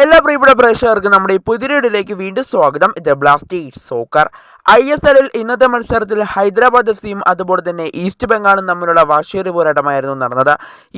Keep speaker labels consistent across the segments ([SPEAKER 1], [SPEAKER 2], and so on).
[SPEAKER 1] എല്ലാ പ്രിയപ്പെട്ട പ്രേക്ഷകർക്കും നമ്മുടെ ഈ പുതിരയിലേക്ക് വീണ്ടും സ്വാഗതം. ഇത് ബ്ലാസ്റ്റേഴ്സ് സോക്കർ ഐ എസ് എല്ലിൽ ഇന്നത്തെ മത്സരത്തിൽ ഹൈദരാബാദ് എഫ് സിയും അതുപോലെ തന്നെ ഈസ്റ്റ് ബംഗാളും തമ്മിലുള്ള വാശിയേറിയ പോരാട്ടമായിരുന്നു നടന്നത്.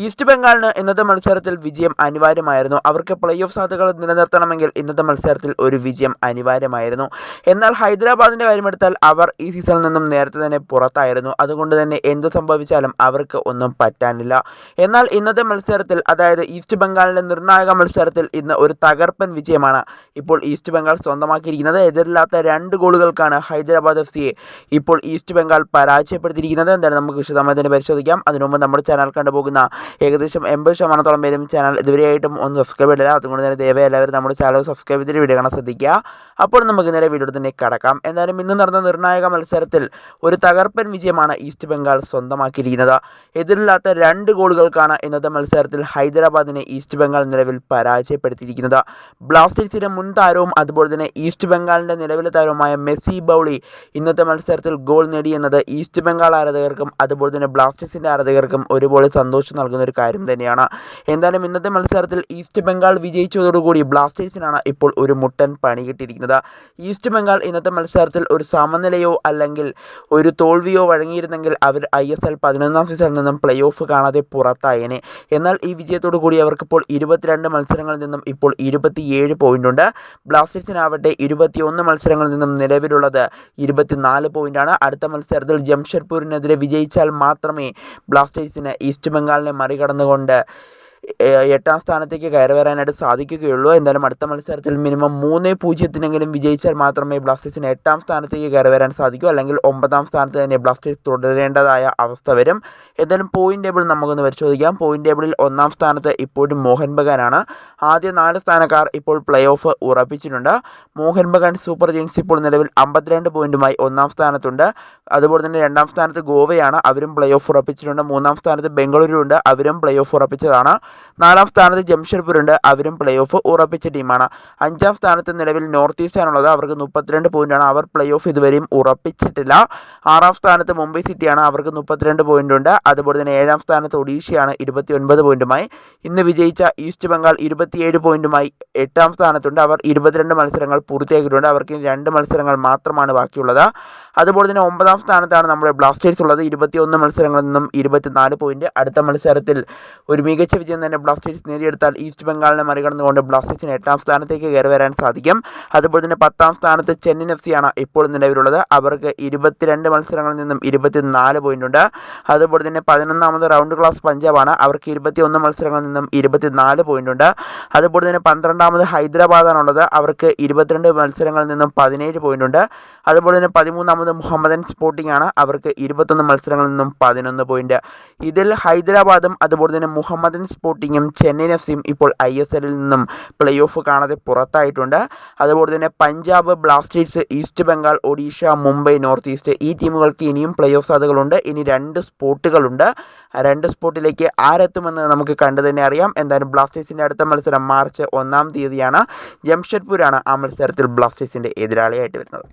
[SPEAKER 1] ഈസ്റ്റ് ബംഗാളിന് ഇന്നത്തെ മത്സരത്തിൽ വിജയം അനിവാര്യമായിരുന്നു. അവർക്ക് പ്ലേ ഓഫ് സാധ്യതകൾ നിലനിർത്തണമെങ്കിൽ ഇന്നത്തെ മത്സരത്തിൽ ഒരു വിജയം അനിവാര്യമായിരുന്നു. എന്നാൽ ഹൈദരാബാദിന്റെ കാര്യമെടുത്താൽ അവർ ഈ സീസണിൽ നിന്നും നേരത്തെ തന്നെ പുറത്തായിരുന്നു. അതുകൊണ്ട് തന്നെ എന്ത് സംഭവിച്ചാലും അവർക്ക് ഒന്നും പറ്റാനില്ല. എന്നാൽ ഇന്നത്തെ മത്സരത്തിൽ അതായത് ഈസ്റ്റ് ബംഗാളിന്റെ നിർണായക മത്സരത്തിൽ ഇന്ന് ഒരു തകർപ്പൻ വിജയമാണ്. ഇപ്പോൾ ഈസ്റ്റ് ബംഗാൾ സ്വന്തമാക്കിയിരിക്കുന്നത് എതിരില്ലാത്ത രണ്ട് ഗോളുകൾക്കാണ് ഹൈദരാബാദ് എഫ് സിയെ ഇപ്പോൾ ഈസ്റ്റ് ബംഗാൾ പരാജയപ്പെടുത്തിയിരിക്കുന്നത്. എന്തായാലും നമുക്ക് വിശദമായി തന്നെ പരിശോധിക്കാം. അതിനുമുമ്പ് നമ്മുടെ ചാനൽ കണ്ടുപോകുന്ന ഏകദേശം എൺപത് ശതമാനത്തോളം പേരും ചാനൽ ഇതുവരെയായിട്ടും ഒന്ന് സബ്സ്ക്രൈബ് ചെയ്തില്ല അതുകൊണ്ട് തന്നെ ദയവായി എല്ലാവരും നമ്മുടെ ചാനൽ സബ്സ്ക്രൈബ് ചെയ്തിട്ട് വീഡിയോ കാണാൻ ശ്രദ്ധിക്കുക. അപ്പോൾ നമുക്ക് നേരെ വീഡിയോ തന്നെ കടക്കാം. എന്തായാലും ഇന്ന് നടന്ന നിർണായക മത്സരത്തിൽ ഒരു തകർപ്പൻ വിജയമാണ് ഈസ്റ്റ് ബംഗാൾ സ്വന്തമാക്കിയിരിക്കുന്നത്. എതിരില്ലാത്ത രണ്ട് ഗോളുകൾക്കാണ് ഇന്നത്തെ മത്സരത്തിൽ ഹൈദരാബാദിനെ ഈസ്റ്റ് ബംഗാൾ നിലവിൽ പരാജയപ്പെടുത്തിയിരിക്കുന്നത്. ബ്ലാസ്റ്റേഴ്സിന്റെ മുൻ താരവും അതുപോലെ തന്നെ ഈസ്റ്റ് ബംഗാളിന്റെ നിലവിലെ താരവുമായ മെസ്സി ബൗളി ഇന്നത്തെ മത്സരത്തിൽ ഗോൾ നേടിയെന്നത് ഈസ്റ്റ് ബംഗാൾ ആരാധകർക്കും അതുപോലെ തന്നെ ബ്ലാസ്റ്റേഴ്സിന്റെ ആരാധകർക്കും ഒരുപോലെ സന്തോഷം നൽകുന്ന ഒരു കാര്യം തന്നെയാണ്. എന്തായാലും ഇന്നത്തെ മത്സരത്തിൽ ഈസ്റ്റ് ബംഗാൾ വിജയിച്ചതോടുകൂടി ബ്ലാസ്റ്റേഴ്സിനാണ് ഇപ്പോൾ ഒരു മുട്ടൻ പണി കിട്ടിയിരിക്കുന്നത്. ഈസ്റ്റ് ബംഗാൾ ഇന്നത്തെ മത്സരത്തിൽ ഒരു സമനിലയോ അല്ലെങ്കിൽ ഒരു തോൽവിയോ വഴങ്ങിയിരുന്നെങ്കിൽ അവർ ഐ എസ് എൽ പതിനൊന്നാം സീസണിൽ നിന്നും പ്ലേ ഓഫ് കാണാതെ പുറത്തായേനെ. എന്നാൽ ഈ വിജയത്തോടു കൂടി അവർക്കിപ്പോൾ ഇരുപത്തിരണ്ട് മത്സരങ്ങളിൽ നിന്നും ഇപ്പോൾ ഇരുപത്തിയേഴ് പോയിന്റുണ്ട് ബ്ലാസ്റ്റേഴ്സിനാവട്ടെ ഇരുപത്തിയൊന്ന് മത്സരങ്ങളിൽ നിന്നും നിലവിലുള്ളത് ഇരുപത്തിനാല് പോയിന്റാണ് അടുത്ത മത്സരത്തിൽ ജംഷഡ്പൂരിനെതിരെ വിജയിച്ചാൽ മാത്രമേ ബ്ലാസ്റ്റേഴ്സിന് ഈസ്റ്റ് ബംഗാളിനെ മറികടന്നുകൊണ്ട് എട്ടാം സ്ഥാനത്തേക്ക് കയറി വരാനായിട്ട് സാധിക്കുകയുള്ളൂ. എന്തായാലും അടുത്ത മത്സരത്തിൽ മിനിമം മൂന്ന് പൂജ്യത്തിനെങ്കിലും വിജയിച്ചാൽ മാത്രമേ ബ്ലാസ്റ്റേഴ്സിന് എട്ടാം സ്ഥാനത്തേക്ക് കയറി വരാൻ സാധിക്കൂ. അല്ലെങ്കിൽ ഒമ്പതാം സ്ഥാനത്ത് തന്നെ ബ്ലാസ്റ്റേഴ്സ് തുടരേണ്ടതായ അവസ്ഥ വരും. എന്തായാലും പോയിന്റ് ടേബിൾ നമുക്കൊന്ന് പരിശോധിക്കാം. പോയിന്റ് ടേബിളിൽ ഒന്നാം സ്ഥാനത്ത് ഇപ്പോഴും മോഹൻ ബഗാനാണ്. ആദ്യ നാല് സ്ഥാനക്കാർ ഇപ്പോൾ പ്ലേ ഓഫ് ഉറപ്പിച്ചിട്ടുണ്ട്. മോഹൻ ബഗാൻ സൂപ്പർ ജെയിൻസ് ഇപ്പോൾ നിലവിൽ അമ്പത്തിരണ്ട് പോയിന്റുമായി ഒന്നാം സ്ഥാനത്തുണ്ട്. അതുപോലെ തന്നെ രണ്ടാം സ്ഥാനത്ത് ഗോവയാണ്. അവരും പ്ലേ ഓഫ് ഉറപ്പിച്ചിട്ടുണ്ട്. മൂന്നാം സ്ഥാനത്ത് ബംഗളൂരു ഉണ്ട് അവരും പ്ലേ ഓഫ് ഉറപ്പിച്ചതാണ്. നാലാം സ്ഥാനത്ത് ജംഷഡ്പൂർ ഉണ്ട്. അവരും പ്ലേ ഓഫ് ഉറപ്പിച്ച ടീമാണ് അഞ്ചാം സ്ഥാനത്ത് നിലവിൽ നോർത്ത് ഈസ്റ്റ് ആണുള്ളത് അവർക്ക് മുപ്പത്തിരണ്ട് പോയിന്റാണ് അവർ പ്ലേ ഓഫ് ഇതുവരെയും ഉറപ്പിച്ചിട്ടില്ല. ആറാം സ്ഥാനത്ത് മുംബൈ സിറ്റിയാണ് അവർക്ക് മുപ്പത്തിരണ്ട് പോയിന്റ് ഉണ്ട്. അതുപോലെ തന്നെ ഏഴാം സ്ഥാനത്ത് ഒഡീഷയാണ് ഇരുപത്തി ഒൻപത് പോയിന്റുമായി ഇന്ന് വിജയിച്ച ഈസ്റ്റ് ബംഗാൾ ഇരുപത്തിയേഴ് പോയിന്റുമായി എട്ടാം സ്ഥാനത്തുണ്ട്. അവർ ഇരുപത്തിരണ്ട് മത്സരങ്ങൾ പൂർത്തിയാക്കിയിട്ടുണ്ട്. അവർക്ക് രണ്ട് മത്സരങ്ങൾ മാത്രമാണ് ബാക്കിയുള്ളത്. അതുപോലെ തന്നെ ഒമ്പതാം സ്ഥാനത്താണ് നമ്മുടെ ബ്ലാസ്റ്റേഴ്സ് ഉള്ളത്. ഇരുപത്തിയൊന്ന് മത്സരങ്ങളിൽ നിന്നും ഇരുപത്തിനാല് പോയിന്റ് അടുത്ത മത്സരത്തിൽ ഒരു മികച്ച വിജയം തന്നെ ബ്ലാസ്റ്റേഴ്സ് നേടിയെടുത്താൽ ഈസ്റ്റ് ബംഗാളിനെ മറികടന്നുകൊണ്ട് ബ്ലാസ്റ്റേഴ്സിന് എട്ടാം സ്ഥാനത്തേക്ക് കയറി വരാൻ സാധിക്കും. അതുപോലെ തന്നെ പത്താം സ്ഥാനത്ത് ചെന്നൈയിൻ എഫ് സിയാണ് ഇപ്പോൾ നിലവിലുള്ളത്. അവർക്ക് ഇരുപത്തിരണ്ട് മത്സരങ്ങളിൽ നിന്നും ഇരുപത്തിനാല് ഉണ്ട്. അതുപോലെ തന്നെ പതിനൊന്നാമത് റൗണ്ട് ക്ലാസ് പഞ്ചാബാണ് അവർക്ക് ഇരുപത്തിയൊന്ന് മത്സരങ്ങളിൽ നിന്നും ഇരുപത്തിനാല് പോയിന്റ് ഉണ്ട്. അതുപോലെ തന്നെ പന്ത്രണ്ടാമത് ഹൈദരാബാദാണുള്ളത് അവർക്ക് ഇരുപത്തിരണ്ട് മത്സരങ്ങളിൽ നിന്നും പതിനേഴ് ഉണ്ട്. അതുപോലെ തന്നെ പതിമൂന്നാമത് മുഹമ്മദൻ സ്പോർട്ടിംഗ് ആണ്. അവർക്ക് ഇരുപത്തൊന്ന് മത്സരങ്ങളിൽ നിന്നും പതിനൊന്ന് പോയിന്റ് ഇതിൽ ഹൈദരാബാദും അതുപോലെ തന്നെ മുഹമ്മദൻ സ്പോർട്ടിങ്ങും ചെന്നൈയിൻ എഫ് സിയും ഇപ്പോൾ ഐ എസ് എല്ലിൽ നിന്നും പ്ലേ ഓഫ് കാണാതെ പുറത്തായിട്ടുണ്ട്. അതുപോലെ തന്നെ Punjab Blasters East Bengal Odisha Mumbai North East ഈ ടീമുകൾക്ക് ഇനിയും പ്ലേ ഓഫ് സാധ്യതകളുണ്ട്. ഇനി രണ്ട് സ്പോട്ടുകളുണ്ട്. രണ്ട് സ്പോട്ടിലേക്ക് ആരെത്തുമെന്ന് നമുക്ക് കണ്ടു തന്നെ അറിയാം. എന്തായാലും ബ്ലാസ്റ്റേഴ്സിന്റെ അടുത്ത മത്സരം മാർച്ച് ഒന്നാം തീയതിയാണ്. ജംഷഡ്പൂരാണ് ആ മത്സരത്തിൽ ബ്ലാസ്റ്റേഴ്സിന്റെ എതിരാളിയായിട്ട് വരുന്നത്.